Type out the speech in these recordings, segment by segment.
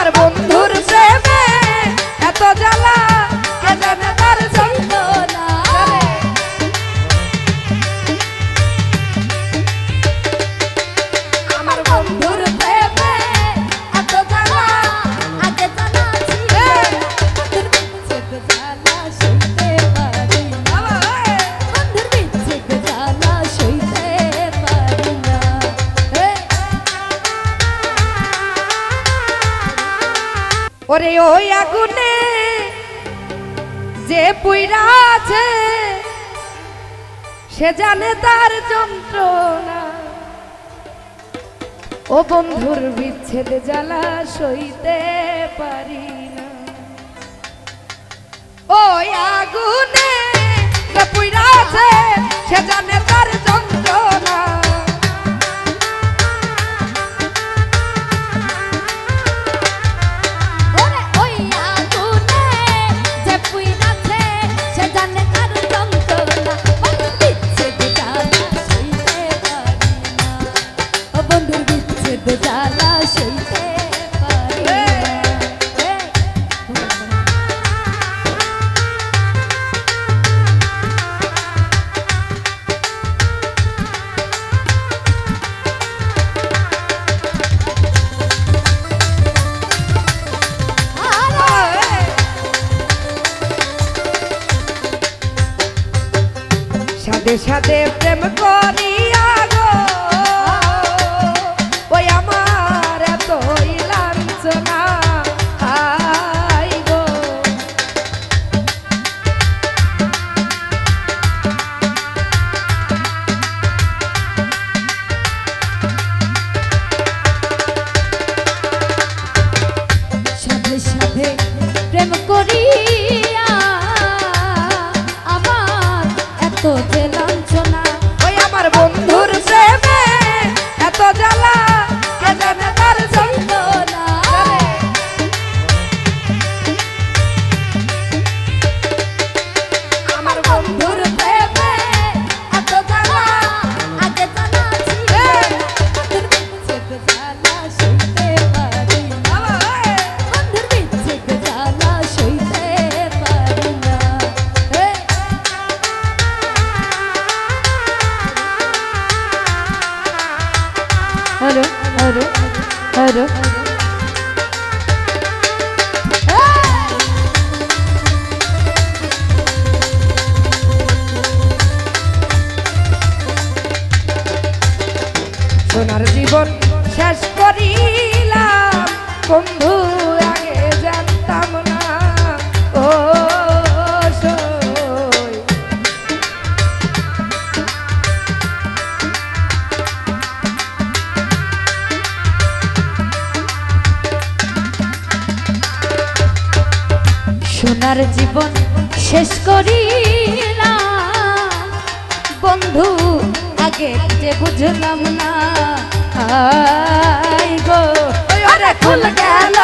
আমার বন্ধুর প্রেমে এত জ্বালা। ওরে ওই আগুনে যে পুইরা আছে, সে জানে তার যন্ত্রণা। ও বন্ধুর বিচ্ছেদ জ্বালা সইতে পারি না। ওই আগুনে যে পুইরা আছে, সে জানে তার বিষাদে প্রেম করিয়া গো। ওই আমার এত সাথে সাথে প্রেম করি বুঝলাম না। আই গো। খুল গেল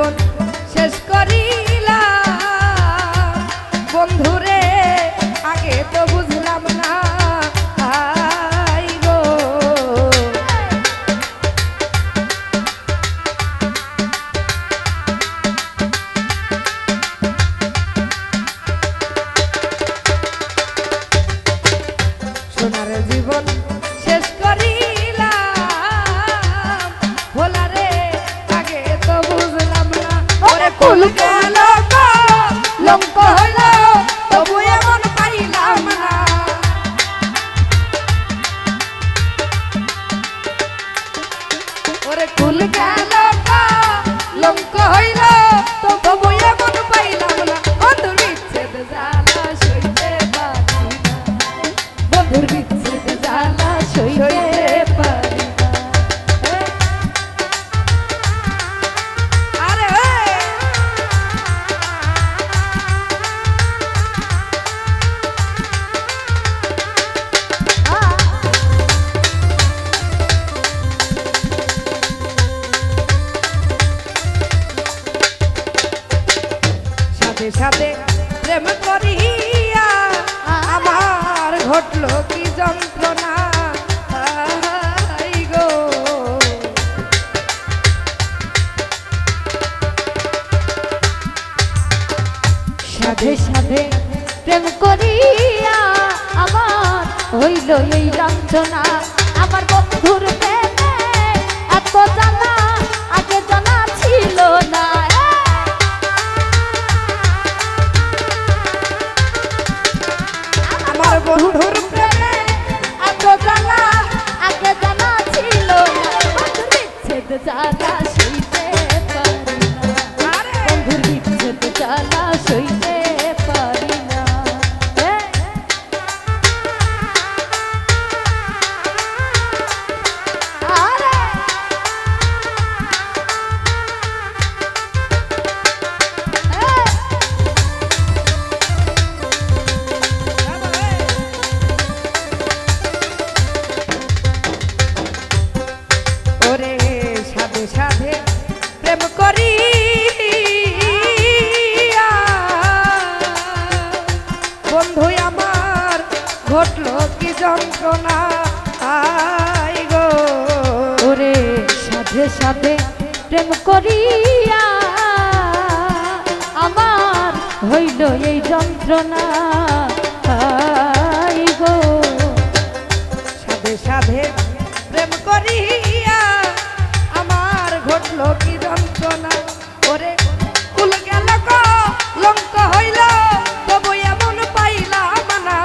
por ফুল কেন লঙ্কা সাথে সাথে প্রেম করিয়া আমার হইল এই রঞ্জনা আমার বন্ধুর প্রেমে জানা ছিল না। আমার ছিল না। প্রেম করি বন্ধু আমার, ঘটল কি যন্ত্রণা? আই গো। ওরে সাথে সাথে প্রেম করিয়া আমার হইল এই যন্ত্রণা। গেল কি যন্ত্রণা? ওরে কুল গেল লঙ্ক হইল তবু এমন পাইলাম না।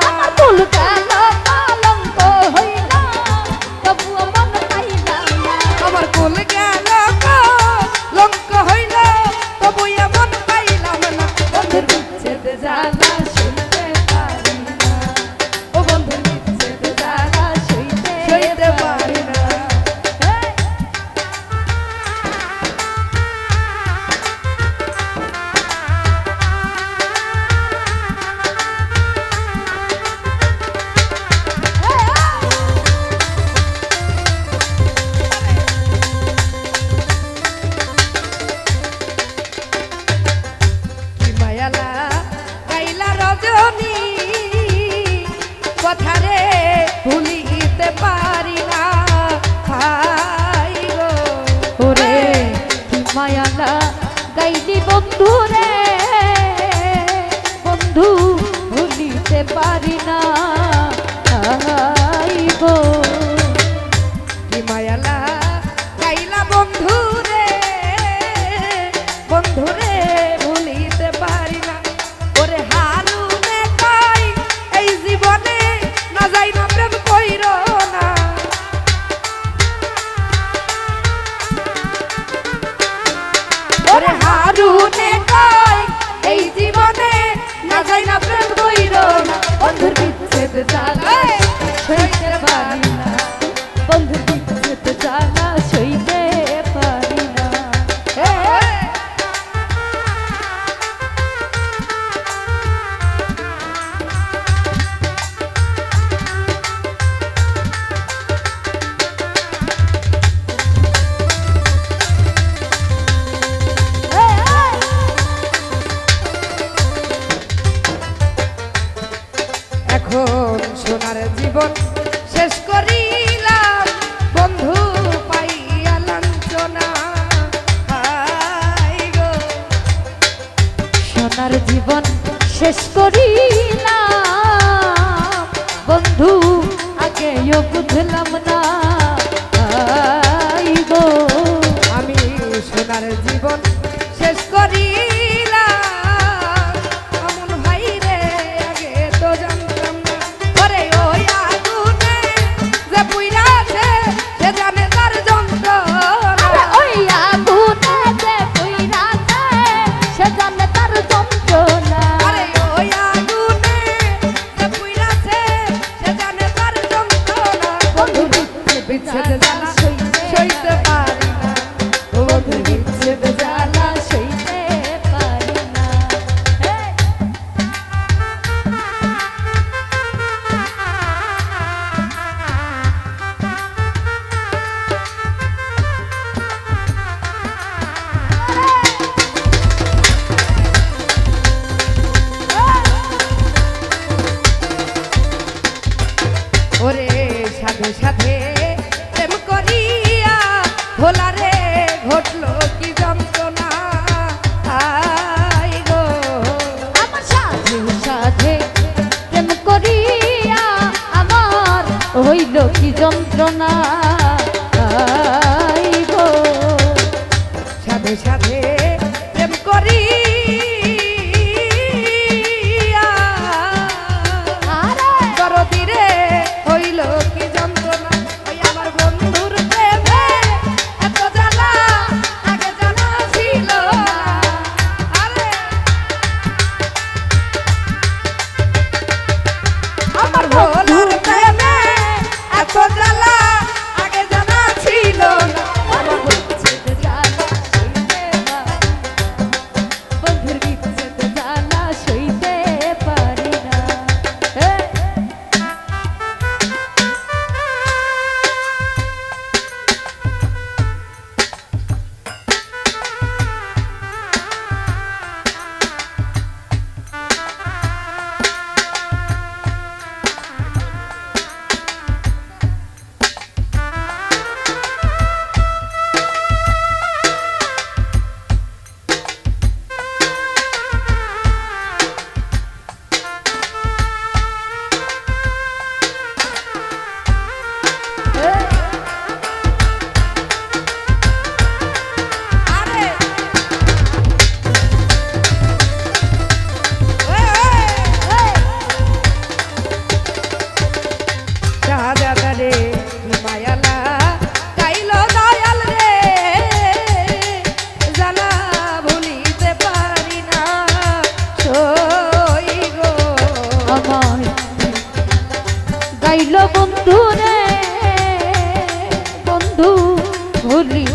গাইলি বন্ধু রে বন্ধু ভুলিতে পারি না। I gotta do it. ঘটলো কি যন্ত্রণা? সাথে প্রেম করিয়া আমার হইল কি যন্ত্রণা?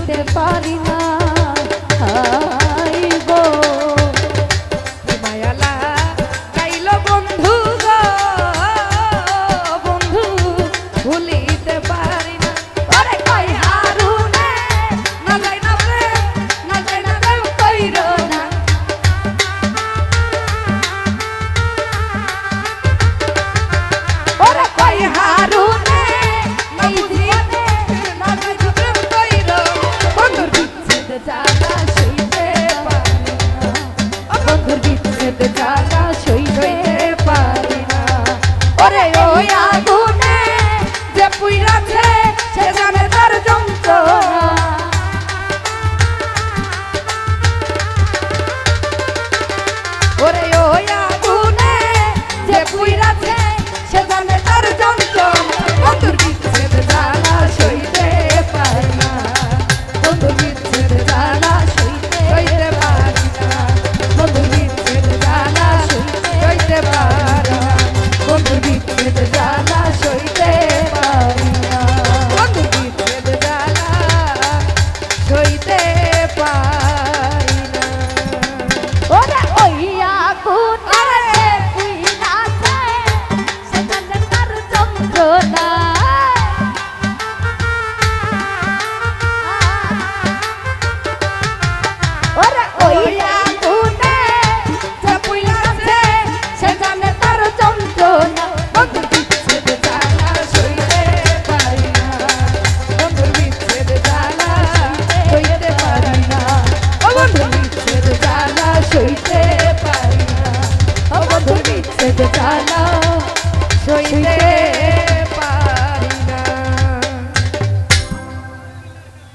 ভুলতে পারি না।